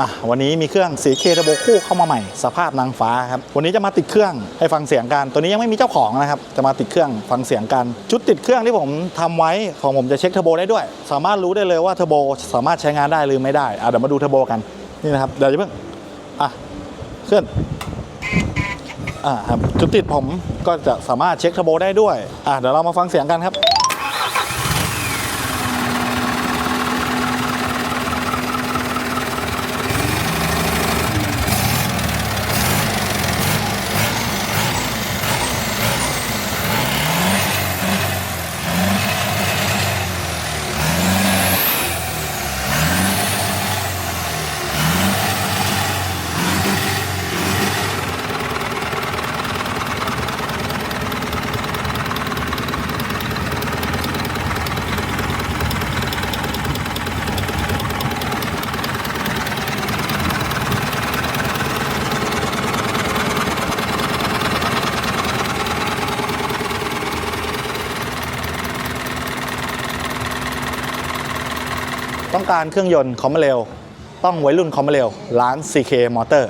อะวันนี้มีเครื่องสีเคทโบคู่เข้ามาใหม่ สภาพนางฟ้าครับ วันนี้จะมาติดเครื่องให้ฟังเสียงกัน ตัวนี้ยังไม่มีเจ้าของนะครับ จะมาติดเครื่องฟังเสียงกัน ชุดติดเครื่องที่ผมทำไว้ของผมจะเช็คเทอร์โบได้ด้วย สามารถรู้ได้เลยว่าเทอร์โบสามารถใช้งานได้หรือไม่ได้อะเดี๋ยวมาดูเทอร์โบกันนี่นะครับเดี๋ยวจะเพิ่งอะเคลื่อนอ่าครับจุดติดผมก็จะสามารถเช็คเทอร์โบได้ด้วยอะเดี๋ยวเรามาฟังเสียงกันครับ ต้องการเครื่องยนต์คอมเมเรลต้องวัยรุ่นคอมเมเรลร้าน CK Motor